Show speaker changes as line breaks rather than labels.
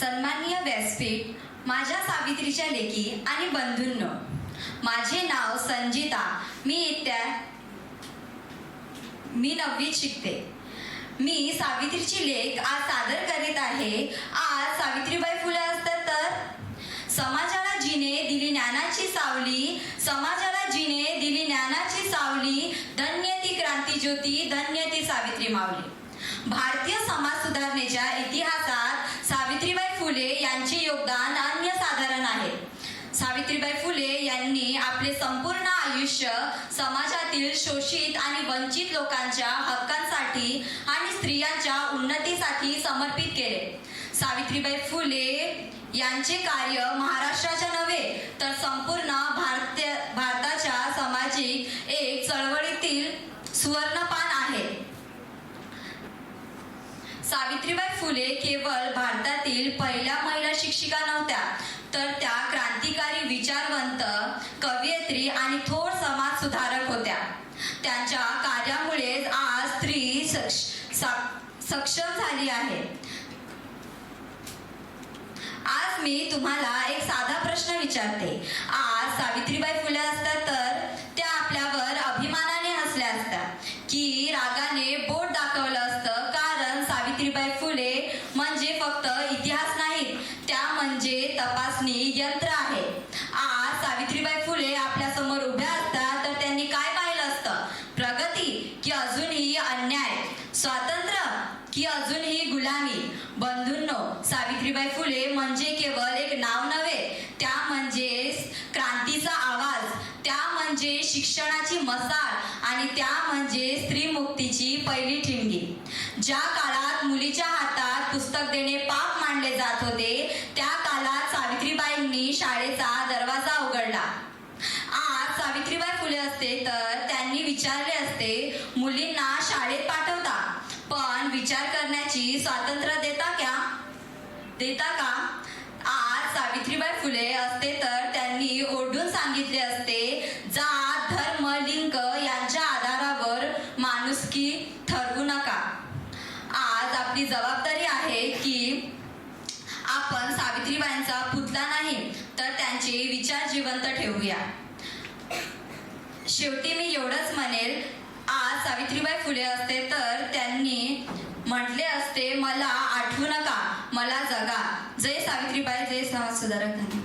सन्माननीय व्यासपीठ माझ्या सावित्रीच्या लेखी आणि बंधूंनो. माझे नाव संजिता. मी इत्या मी नववीत शिकते. मी सावित्रीची लेख आज सादर करीत आहे. आज सावित्रीबाई फुले असतात तर? समाजाला जिने दिली ज्ञानाची सावली समाजाला जिने दिली ज्ञानाची सावली धन्य ती क्रांती ज्योती धन्य ती सावित्री मावली भारतीय समाज सुधारणेच्या इतिहासात यांचे योगदान अनन्यसाधारण आहे. सावित्रीबाई फुले यांनी आपले संपूर्ण आयुष्य समाजातील शोषित आणि वंचित लोकांच्या हक्कांसाठी आणि स्त्रियांच्या उन्नतीसाठी समर्पित केले. सावित्रीबाई फुले यांचे कार्य महाराष्ट्राच्या नव्हे तर संपूर्ण भारतीय भारताच्या सामाजिक एक चळवळीतील सुवर्ण आहे सावित्रीबाई फुले केवळ भारतातील पहिल्या महिला शिक्षिका नव्हत्या तर त्या क्रांतिकारी विचारवंत कवयित्री आणि थोर समाज सुधारक होत्या. त्यांच्या कार्यामुळेच आज स्त्री सक्षम झाली आहे. आज मी तुम्हाला एक साधा प्रश्न विचारते. आज सावित्रीबाई फुले असतात तर की अजूनही गुलामी. बंधूंनो सावित्रीबाई फुले म्हणजे केवळ एक नाव नव्हे त्या म्हणजे क्रांतीचा आवाज त्या म्हणजे शिक्षणाची मसाळ आणि त्या म्हणजे स्त्री मुक्तीची पहिली ठिणगी. ज्या काळात मुलीच्या हातात पुस्तक देणे पाप मानले जात होते त्या काळात सावित्रीबाईंनी शाळेचा दरवाजा उघडला. आज सावित्रीबाई फुले असते तर त्यांनी विचारले असते मुलींना विचार करण्याची स्वातंत्र्य देता क्या? देता का? आज सावित्रीबाई फुले असते तर त्यांनी ओढून सांगितले असते जात धर्म लिंग यांच्या आधारावर माणुसकी ठरवू नका. आज आपली जबाबदारी आहे की आपण सावित्रीबाईंचा पुतला नाही तर त्यांचे विचार जिवंत ठेवूया. शेवटी मी एवढंच म्हणेल आज सावित्रीबाई फुले असते तर त्यांनी म्हटले असते मला आठवू नका मला जगा जय सावित्रीबाई जय समाज सुधारक धन्यवाद